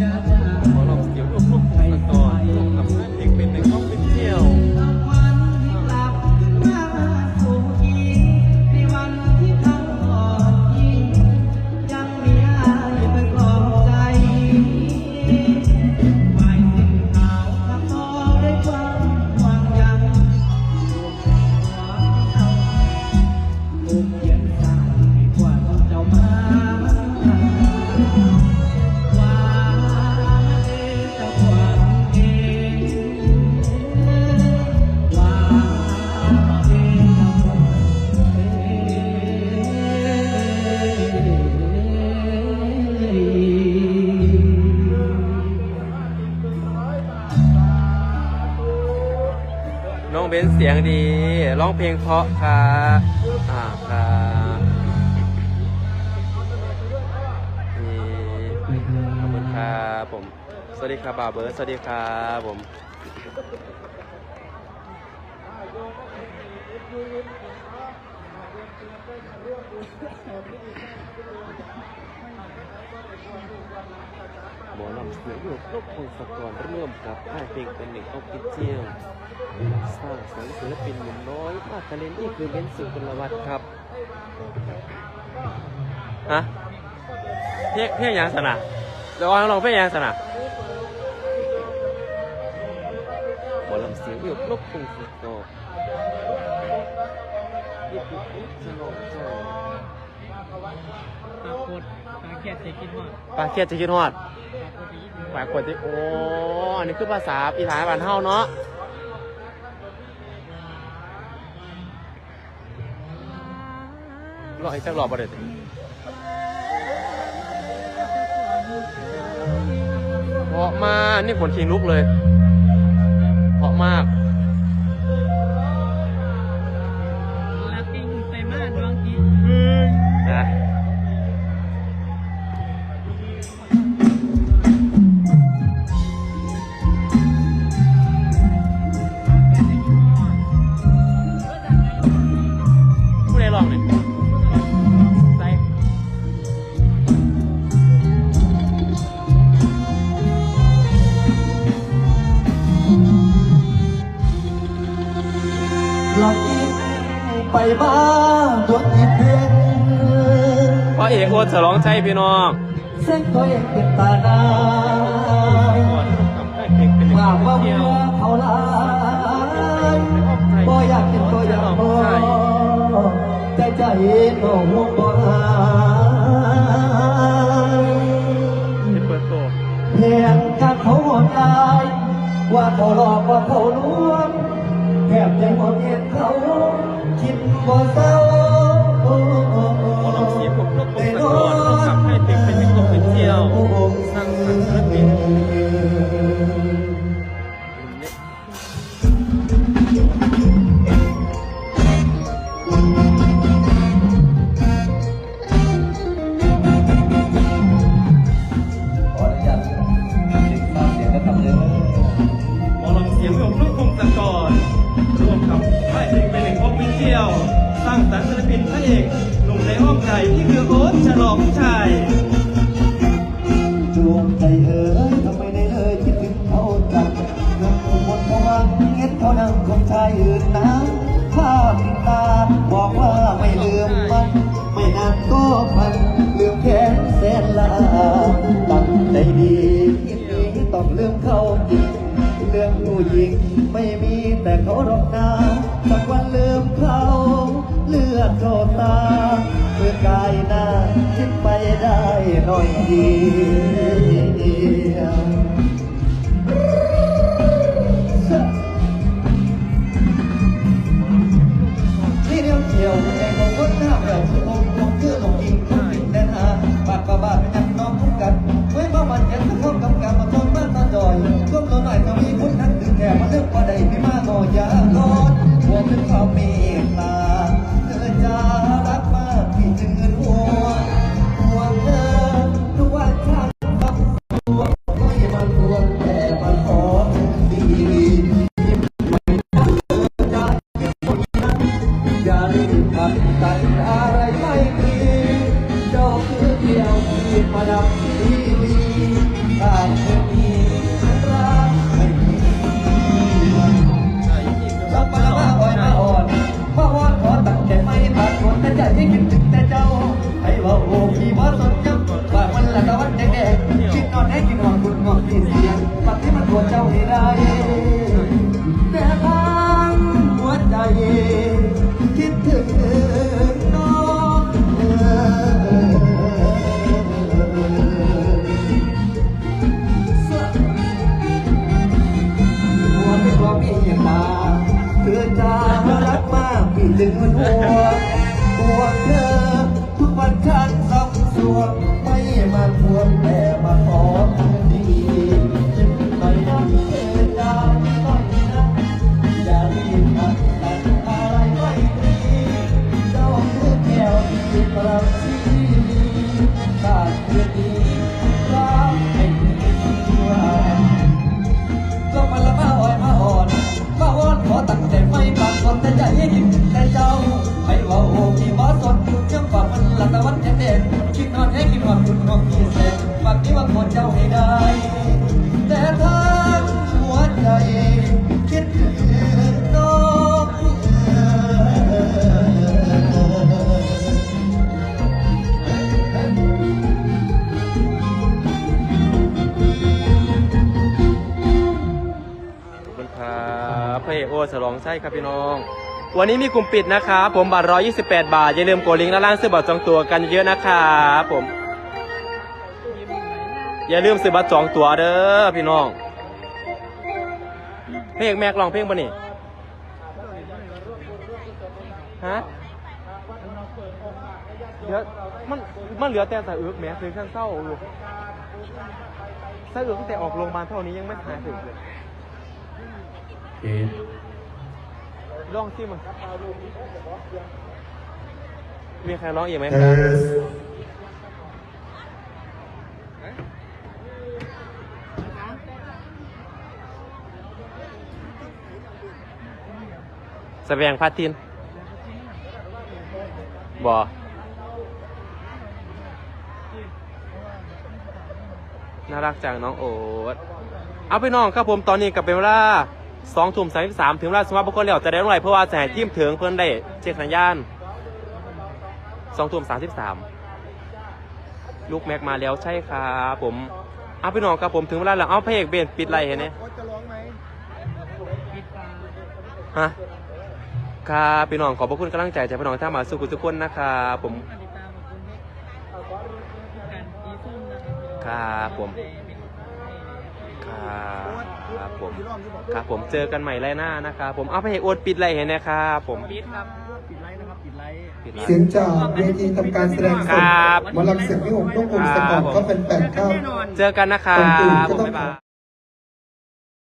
ห น้องเบนเสียงดีร้องเพลงเพราะครับอ่าครับนี่ขอบคุณครับผม สวัสดีครับบ่าวเบิร์ดสวัสดีครับผม หมอลำเสียงอยู่ครบพงศกรร่วมกับค่ายเพลงเป็นหนึ่งออฟฟิเชียลสร้างสรรค์ศิลปินหนุ่มน้อยมาตาเลนนี่คือเบนสุกุลวัฒน์ครับฮะเพียเพียงยังสนะเดี๋ยวเอาลองเพี้ยงยังสนะหมอลำเสียงอยู่ครบพงศกรนี่คือพุทธนงใจปรากฏากฏเศรษฐกิจว่าปลาเคียดจะคิดฮอดปรากฏที่ปลากดที่โอ้อันนี้คือภาษาอีสานบ้านเฮาเนาะรออีกสักรอบบ่ได้ติเพาะมากนี่ขนคิงลุกเลยเพาะมาก หลักกินไปบ้านตัวอีเพียงพระเอกโอดฉลองใจพี่น้องเส้นตัวเองเป็นตาหนาก่อนทำให้เพลงเป็นหนึ่งว่าว่าเที่เมื่ยวอเขาลายบ่อยากกินบ่อยากบ่ใจใจโอ้โหบ่หายเป็นเปิดตัวเพียงการเขาหดลายว่าเขาหลอกว่าเขาลวง แทบใจหมดเห็นเขาคิดบ่เศร้า ร้างสรรค์ศิลปินพระเอกหนุ่มในอ้อมใจที่คือโอ๊ตฉลองชายดวงใจเอ๋ยทำไมได้เลยคิดถึงเขาจังน้ำอุบลเขาวังเห็นเขานั่งคงชายอื่นนะภาพติดตาบอกว่าไม่ลืมมัน ไม่นานก็พันลืมแค้นแสนลาตั้งใจดีคิดดีต้องลืมเขาจริงเรื่องผู้หญิงไม่มีแต่เขาหรอกนาสักวันลืมเขา โชตาเมื่อกายหน้าคิดไปได้หน่อยเดียว มาทวงแต่มาขอคืนดีไม่ได้เจอดาวไม่นะอย่ารีบตัดตัดอะไรไม่ดีเจ้าคือแก้วที่ประทีถ้าคืนนี้รักให้ดีกว่าลงมาละมาอ่อยมาอ่อนมาอ่อนขอตั้งแต่ไม่บางคนแต่ใจยิ่งแต่เจ้าไม่ว่าโอ้พี่บอสนยังฝากมันหลัตะวันจะเด่นคิดนอนให้คิดว่าคุณน้อง โอฉลองใช่ครับพี่น้อง วันนี้มีกลุ่มปิดนะครับผมบัตร128 บาท อย่าลืมกดลิงก์ด้านล่างซื้อบัตรจองตัวกันเยอะนะครับผม อย่าลืมซื้อบัตรจองตัวเด้อพี่น้อง เพลงแม็กลองเพลงปะนี่ฮะเดี๋ยวมันมันเหลือแต่สะอึกแหม้คือข้างเศร้าอยู่สะอึกตั้งแต่ออกโรงพยาบาลเท่านี้ยังไม่หายถึงเลย ร้องที่มันมีใครร้องอีกไหมครับแสดงพาทินบอน่ารักจังน้องโอ๊ตเอาไปน้องครับผมตอนนี้กลับเป็นเวลา สองทุ่มสามสามถึงเวลาสมมติบุคคลเหล่าจะได้เท่าไหร่เพราะว่าจะให้ทีมถึงเพื่อนได้เช็คสัญญาณสองทุ่มสามสิบสามลูกแม็กมาแล้วใช่ครับผมเอาไปน้องครับผมถึงเวลาแล้วเอาพระเอกเบนปิดไรเห็นไหมฮะครับพี่น้องขอบพระคุณกำลังใจจากพี่น้องท่านมาสุขุทุกคนนะครับผมค่ะครับครับผมครับ ผมครับผมเจอกันใหม่ไรหน้านะครับผมเอาพระเอกโอดปิดไรเห็นนะครับผมปิดครับปิดไลท์นะครับปิดไลท์ปิดไลเสียงน์จากเวทีทำการแสดงสคดรับหมอลำเสียงพี่หงต้องกลมสะกอนก็เป็นแฟนๆเข้าเจอกันนะครับก่อนอื่นก็ต้องบ๊ายบาย